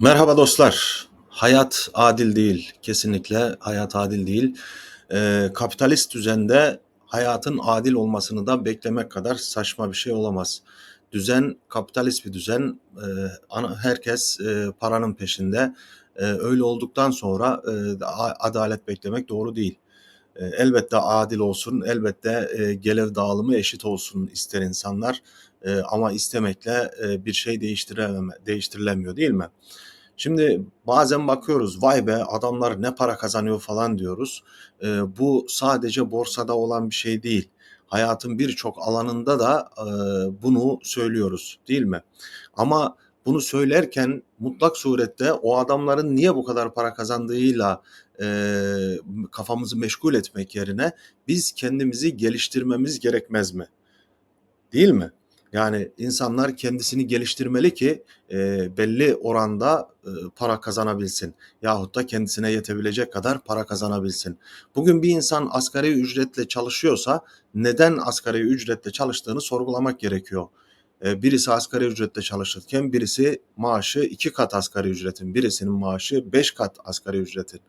Merhaba dostlar. Hayat adil değil. Kesinlikle hayat adil değil. Eee, kapitalist düzende hayatın adil olmasını da beklemek kadar saçma bir şey olamaz. Düzen kapitalist bir düzen. Ana herkes, eee, paranın peşinde. Eee, öyle olduktan sonra, a adalet beklemek doğru değil. Eee, elbette adil olsun, elbette, eee, gelir dağılımı eşit olsun ister insanlar. Eee, ama istemekle, eee, bir şey değiştirilemiyor, değil mi? Şimdi bazen bakıyoruz, "Vay be, adamlar ne para kazanıyor." falan diyoruz. Eee, bu sadece borsada olan bir şey değil. Hayatın birçok alanında da, eee, bunu söylüyoruz, değil mi? Ama bunu söylerken mutlak surette o adamların niye bu kadar para kazandığıyla, eee, kafamızı meşgul etmek yerine biz kendimizi geliştirmemiz gerekmez mi? Değil mi? Yani insanlar kendisini geliştirmeli ki, eee, belli oranda, ııı, para kazanabilsin yahut da kendisine yetebilecek kadar para kazanabilsin. Bugün bir insan asgari ücretle çalışıyorsa neden asgari ücretle çalıştığını sorgulamak gerekiyor. Eee, birisi asgari ücretle çalışırken birisi maaşı 2 kat asgari ücretin, birisinin maaşı 5 kat asgari ücretin.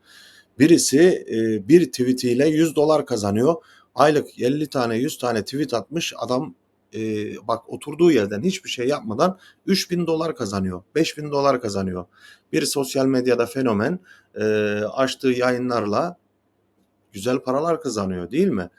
Birisi, eee, bir tweetiyle $100 kazanıyor. Aylık 50 tane, 100 tane tweet atmış adam, eee, bak oturduğu yerden hiçbir şey yapmadan $3000 kazanıyor, $5000 kazanıyor. Bir sosyal medyada fenomen, eee, açtığı yayınlarla güzel paralar kazanıyor, değil mi?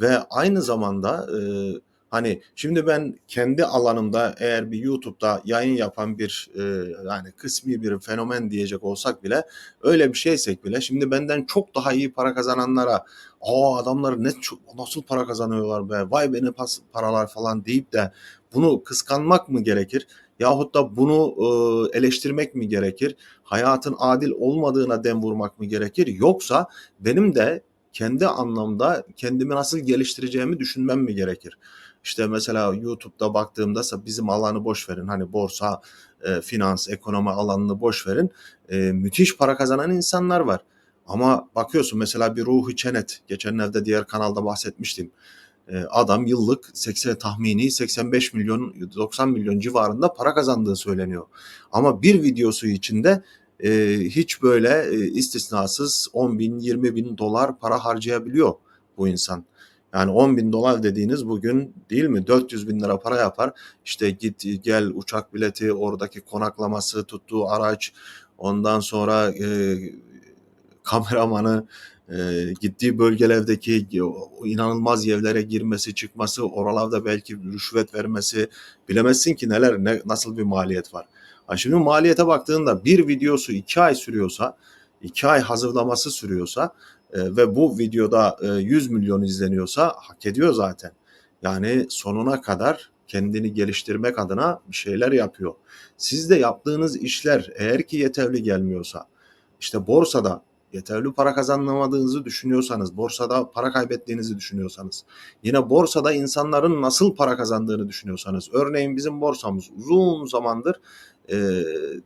Ve aynı zamanda, ııı, hani, şimdi ben kendi alanımda eğer bir YouTube'da yayın yapan bir, eee, yani kısmi bir fenomen diyecek olsak bile, öyle bir şeysek bile şimdi benden çok daha iyi para kazananlara, "A, adamlar ne çok nasıl para kazanıyorlar be, vay be ne pas paralar." falan deyip de bunu kıskanmak mı gerekir yahut da bunu, ııı, eleştirmek mi gerekir? Hayatın adil olmadığına dem vurmak mı gerekir? Yoksa benim de kendi anlamda kendimi nasıl geliştireceğimi düşünmem mi gerekir? İşte, mesela YouTube'da baktığımda bizim alanı boş verin, hani, borsa, eee, finans, ekonomi alanını boş verin. Eee, müthiş para kazanan insanlar var. Ama bakıyorsun mesela bir Ruhi Çenet, geçenlerde diğer kanalda bahsetmiştim. Eee, adam yıllık sekse tahmini 85.000.000 90.000.000 civarında para kazandığı söyleniyor. Ama bir videosu içinde, eee, hiç böyle, eee, istisnasız $10.000 $20.000 para harcayabiliyor bu insan. Yani $10.000 dediğiniz bugün değil mi ₺400.000 para yapar. İşte, git gel uçak bileti, oradaki konaklaması, tuttuğu araç, ondan sonra, eee, kameramanı, eee, gittiği bölgelerdeki inanılmaz yerlere girmesi, çıkması, oralarda belki rüşvet vermesi, bilemezsin ki neler, ne nasıl bir maliyet var. Ha, şimdi maliyete baktığında bir videosu 2 ay sürüyorsa, 2 ay hazırlaması sürüyorsa, eee, ve bu videoda, eee, 100.000.000 izleniyorsa hak ediyor zaten. Yani sonuna kadar kendini geliştirmek adına bir şeyler yapıyor. Siz de yaptığınız işler eğer ki yeterli gelmiyorsa, işte, borsada yeterli para kazanamadığınızı düşünüyorsanız, borsada para kaybettiğinizi düşünüyorsanız, yine borsada insanların nasıl para kazandığını düşünüyorsanız, örneğin bizim borsamız uzun zamandır, eee,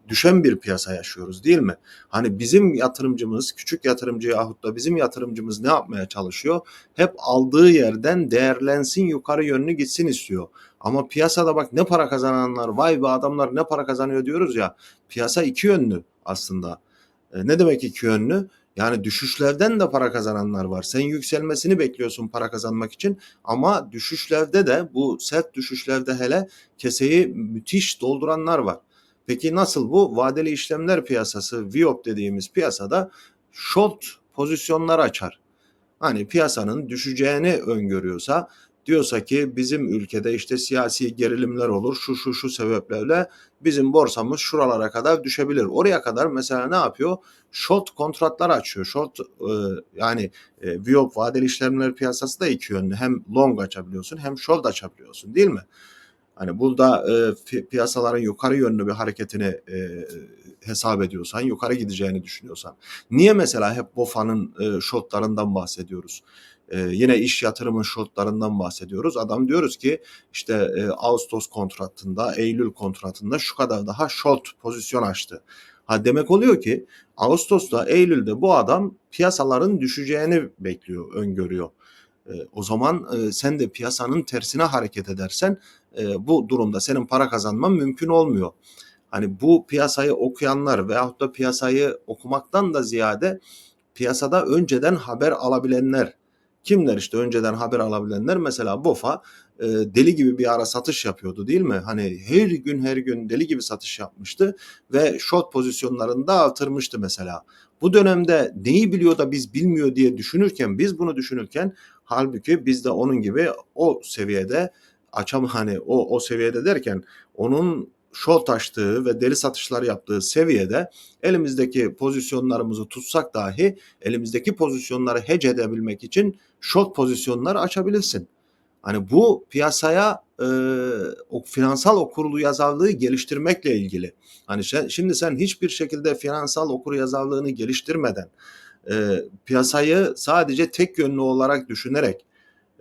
düşen bir piyasa yaşıyoruz, değil mi? Hani, bizim yatırımcımız, küçük yatırımcı yahut da bizim yatırımcımız ne yapmaya çalışıyor? Hep aldığı yerden değerlensin, yukarı yönlü gitsin istiyor. Ama piyasada bak ne para kazananlar, "Vay be, adamlar ne para kazanıyor." diyoruz ya, piyasa iki yönlü aslında. Eee, ne demek iki yönlü? Yani düşüşlerden de para kazananlar var. Sen yükselmesini bekliyorsun para kazanmak için ama düşüşlerde de bu sert düşüşlerde hele keseyi müthiş dolduranlar var. Peki nasıl bu? Vadeli işlemler piyasası, VWAP dediğimiz piyasada short pozisyonlar açar. Hani, piyasanın düşeceğini öngörüyorsa, diyorsa ki bizim ülkede, işte, siyasi gerilimler olur, şu, şu, şu sebeplerle bizim borsamız şuralara kadar düşebilir. Oraya kadar mesela ne yapıyor? Short kontratlar açıyor. Short, ııı, yani, eee, VWAP vadeli işlemler piyasası da iki yönlü. Hem long açabiliyorsun hem short açabiliyorsun, değil mi? Hani, burada, fi piyasaların yukarı yönlü bir hareketini, eee, hesap ediyorsan, yukarı gideceğini düşünüyorsan. Niye mesela hep BOFA'nın, eee, short'larından bahsediyoruz? Eee, yine iş yatırımın short'larından bahsediyoruz. Adam diyoruz ki, işte, eee, ağustos kontratında, eylül kontratında şu kadar daha short pozisyon açtı. Ha, demek oluyor ki ağustos'ta, eylül'de bu adam piyasaların düşeceğini bekliyor, öngörüyor. Eee, o zaman, eee, sen de piyasanın tersine hareket edersen, eee, bu durumda senin para kazanman mümkün olmuyor. Hani bu piyasayı okuyanlar veyahut da piyasayı okumaktan da ziyade piyasada önceden haber alabilenler. Kimler işte önceden haber alabilenler? Mesela BOFA e, deli gibi bir ara satış yapıyordu değil mi? Hani her gün her gün deli gibi satış yapmıştı ve short pozisyonlarını da artırmıştı mesela. Bu dönemde neyi biliyor da biz bilmiyor diye düşünürken biz bunu düşünürken halbuki biz de onun gibi o seviyede açam hani o o seviyede derken onun short açtığı ve deli satışlar yaptığı seviyede elimizdeki pozisyonlarımızı tutsak dahi elimizdeki pozisyonları hedge edebilmek için short pozisyonlar açabilirsin. Hani bu piyasaya e, o finansal okurlu yazarlığı geliştirmekle ilgili. Hani sen, şimdi sen hiçbir şekilde finansal okur yazarlığını geliştirmeden e, piyasayı sadece tek yönlü olarak düşünerek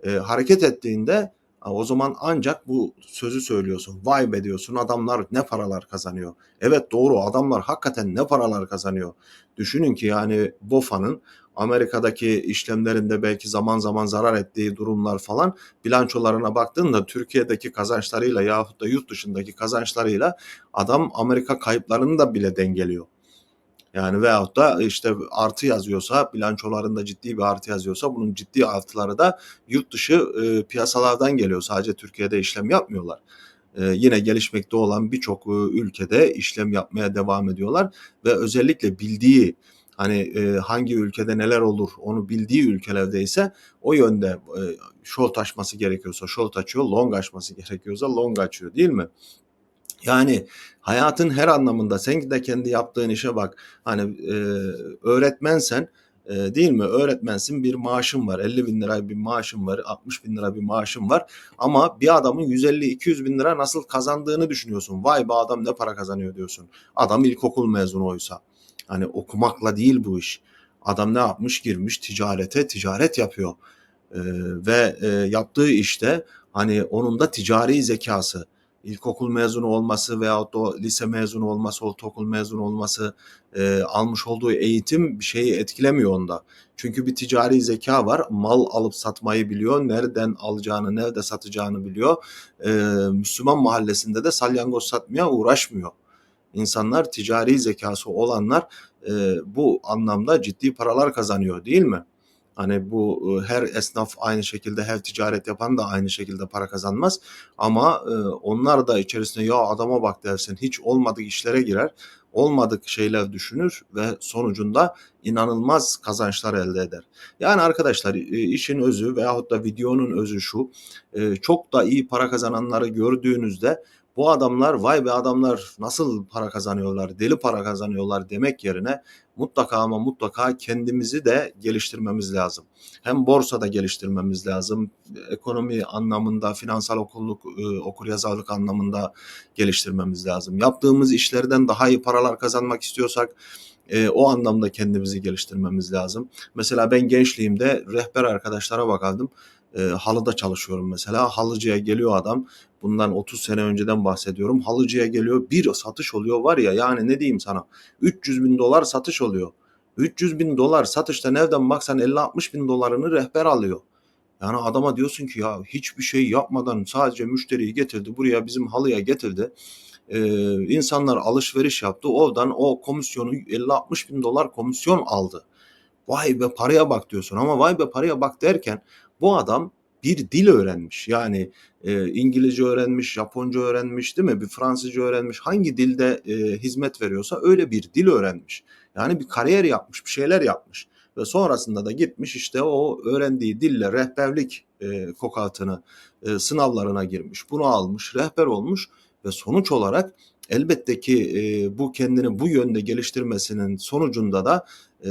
e, hareket ettiğinde o zaman ancak bu sözü söylüyorsun. Vay be diyorsun adamlar ne paralar kazanıyor. Evet doğru adamlar hakikaten ne paralar kazanıyor. Düşünün ki yani BOFA'nın Amerika'daki işlemlerinde belki zaman zaman zarar ettiği durumlar falan bilançolarına baktığında Türkiye'deki kazançlarıyla yahut da yurt dışındaki kazançlarıyla adam Amerika kayıplarını da bile dengeliyor. Yani veyahut da işte artı yazıyorsa bilançolarında ciddi bir artı yazıyorsa bunun ciddi artıları da yurt dışı e, piyasalardan geliyor. Sadece Türkiye'de işlem yapmıyorlar. E, yine gelişmekte olan birçok e, ülkede işlem yapmaya devam ediyorlar ve özellikle bildiği hani e, hangi ülkede neler olur onu bildiği ülkelerde ise o yönde e, short açması gerekiyorsa short açıyor, long açması gerekiyorsa long açıyor değil mi? Yani hayatın her anlamında sen de kendi yaptığın işe bak. Hani e, öğretmensen e, değil mi? Öğretmensin bir maaşın var. 50 bin lira bir maaşın var. 60 bin lira bir maaşın var. Ama bir adamın 150-200 bin lira nasıl kazandığını düşünüyorsun. Vay be adam ne para kazanıyor diyorsun. Adam ilkokul mezunu oysa. Hani okumakla değil bu iş. Adam ne yapmış? Girmiş ticarete, ticaret yapıyor. E, ve e, yaptığı işte hani onun da ticari zekası ilkokul mezunu olması veyahut da lise mezunu olması, ortaokul mezunu olması, e, almış olduğu eğitim bir şeyi etkilemiyor onda. Çünkü bir ticari zeka var. Mal alıp satmayı biliyor. Nereden alacağını, nerede satacağını biliyor. E, Müslüman mahallesinde de salyangoz satmaya uğraşmıyor. İnsanlar ticari zekası olanlar e, bu anlamda ciddi paralar kazanıyor değil mi? Hani bu her esnaf aynı şekilde her ticaret yapan da aynı şekilde para kazanmaz. Ama onlar da içerisinde ya adama bak dersin hiç olmadık işlere girer. Olmadık şeyler düşünür ve sonucunda inanılmaz kazançlar elde eder. Yani arkadaşlar işin özü veyahut da videonun özü şu. Çok da iyi para kazananları gördüğünüzde bu adamlar vay be adamlar nasıl para kazanıyorlar, deli para kazanıyorlar demek yerine mutlaka ama mutlaka kendimizi de geliştirmemiz lazım. Hem borsada geliştirmemiz lazım, ekonomi anlamında, finansal okulluk, e, okur yazarlık anlamında geliştirmemiz lazım. Yaptığımız işlerden daha iyi paralar kazanmak istiyorsak e, o anlamda kendimizi geliştirmemiz lazım. Mesela ben gençliğimde rehber arkadaşlara bakardım e, halıda çalışıyorum mesela. Halıcıya geliyor adam. Bundan 30 sene önceden bahsediyorum. Halıcıya geliyor bir satış oluyor var ya yani ne diyeyim sana 300 bin dolar satış oluyor. 300 bin dolar satışta nereden baksan 50-60 bin dolarını rehber alıyor. Yani adama diyorsun ki ya hiçbir şey yapmadan sadece müşteriyi getirdi buraya bizim halıya getirdi. Ee, insanlar alışveriş yaptı oradan o komisyonu 50-60 bin dolar komisyon aldı. Vay be paraya bak diyorsun ama vay be paraya bak derken bu adam bir dil öğrenmiş. Yani e, İngilizce öğrenmiş, Japonca öğrenmiş değil mi? Bir Fransızca öğrenmiş. Hangi dilde e, hizmet veriyorsa öyle bir dil öğrenmiş. Yani bir kariyer yapmış, bir şeyler yapmış. Ve sonrasında da gitmiş işte o öğrendiği dille rehberlik e, kokatını e, sınavlarına girmiş. Bunu almış, rehber olmuş ve sonuç olarak elbette ki e, bu kendini bu yönde geliştirmesinin sonucunda da e,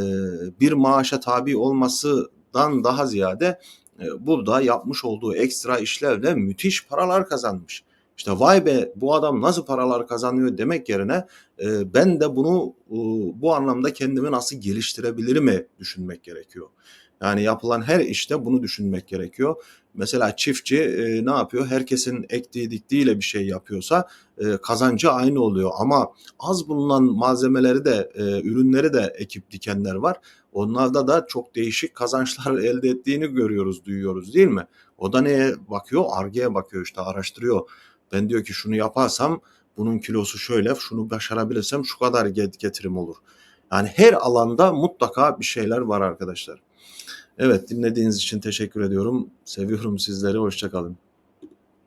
bir maaşa tabi olmasından daha ziyade e, burada yapmış olduğu ekstra işlerle müthiş paralar kazanmış. İşte vay be bu adam nasıl paralar kazanıyor demek yerine e, ben de bunu e, bu anlamda kendimi nasıl geliştirebilirim mi düşünmek gerekiyor. Yani yapılan her işte bunu düşünmek gerekiyor. Mesela çiftçi e, ne yapıyor? Herkesin ektiği diktiğiyle bir şey yapıyorsa e, kazancı aynı oluyor. Ama az bulunan malzemeleri de e, ürünleri de ekip dikenler var. Onlarda da çok değişik kazançlar elde ettiğini görüyoruz, duyuyoruz değil mi? O da neye bakıyor? Arge'ye bakıyor işte araştırıyor. Ben diyor ki şunu yaparsam bunun kilosu şöyle, şunu başarabilirsem şu kadar get- getirim olur. Yani her alanda mutlaka bir şeyler var arkadaşlar. Evet dinlediğiniz için teşekkür ediyorum. Seviyorum sizleri. Hoşçakalın.